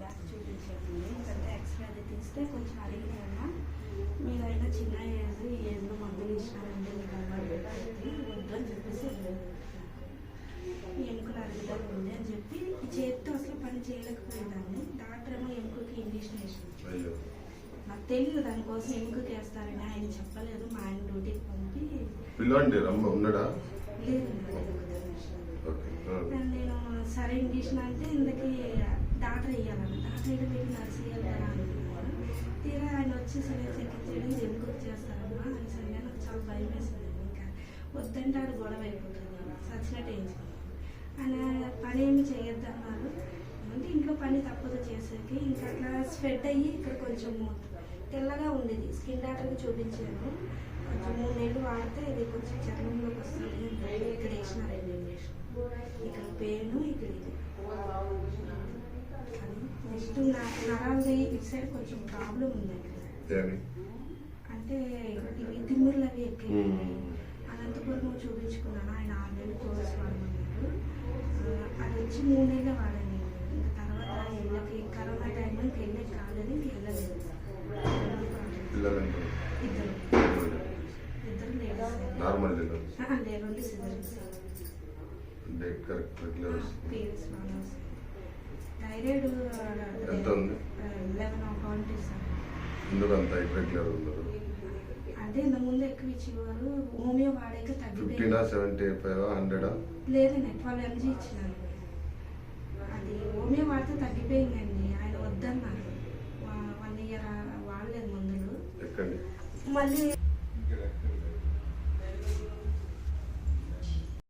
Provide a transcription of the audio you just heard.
Back చూపించాను ఎందుకంటే x ray అది తీస్తే కొంచెం అడిగినా మీరైనా చిన్న ఏజ్ ఎన్నో మందులు ఇచ్చినారండి మీకు అలవాటు వద్దు అని చెప్పేసి ఎముకలు అరుగుదల ఉంది అని చెప్పి ఈ చేతితో అసలు పని చేయలేకపోయేదాన్ని. డాక్టర్ ఏమో ఎముకకి ఇంజక్షన్ వేసింది. నాకు తెలియదు దానికోసం ఎముకకి వేస్తారని ఆయన చెప్పలేదు మా ఆయన డ్యూటీకి పంపి. పిల్లండి రమ్మ ఉన్నాడా. నేను సరే ఇంజక్షన్ అంటే ఇందుకే డాక్టర్ వేయాలన్న డాక్టర్ అయితే పెట్టి నర్స్ వేయాలి అనుకున్నాను తీరా ఆయన వచ్చి సరే చెక్కించడం ఎందుకు వచ్చేస్తారమ్మా అని సరే నాకు చాలా భయం వేస్తుంది ఇంకా వద్దంటే ఆడు గొడవ అయిపోతుంది సచ్చినట్టు వేయించుకున్నాను ఆయన పని ఏమి చేయొద్దు అన్నారు అంటే ఇంట్లో పని తప్పదు చేసేకి ఇంకా అట్లా స్ప్రెడ్ అయ్యి ఇక్కడ కొంచెం తెల్లగా ఉండేది. స్కిన్ డాక్టర్కి చూపించాను. కొంచెం మూడు నెలలు వాడితే ఇది కొంచెం చర్మంలోకి వస్తుంది అని ఇక్కడ వేసిన రెండు ఇంజక్షన్ ఇక్కడ ఇది నెక్స్ట్ నరాలది ఇటు సైడ్ కొంచెం ప్రాబ్లం ఉంది. ఏమి అంటే ఇవి తిమ్మిర్లు అవి ఎక్కాయి మ్మ్. అనంతపురం చూపించుకున్నాను? ఆయన ఆరు నెలలు కోర్స్ వాడమన్నారు అది వచ్చి మూడు నెలలు. ఇంకా తర్వాత ఇళ్ళకి కరోనా టైంలో ఇంక వెళ్ళే కాలేదు ఇంక వెళ్ళలేదు? ఇద్దరు. ఇద్దరు. లేడీస్. నార్మల్ ఎంత ఉంది? ఎందుకు అంత ఇర్రెగ్యులర్ ఉన్నారు అంటే ఇంత ముందు ఎక్కువ ఇచ్చేవారు హోమియో వాడాక ఫిఫ్టీనా సెవెంటీ ఫైవ్ హండ్రెడా? లేదండి ట్వెల్వ్ ఎంజీ అది హోమియో వాడితే తగ్గిపోయిందండి. ఆయన వద్దన్నారు. వన్ ఇయర్ వాడలేదు మందులు ఎక్కండి? మళ్ళీ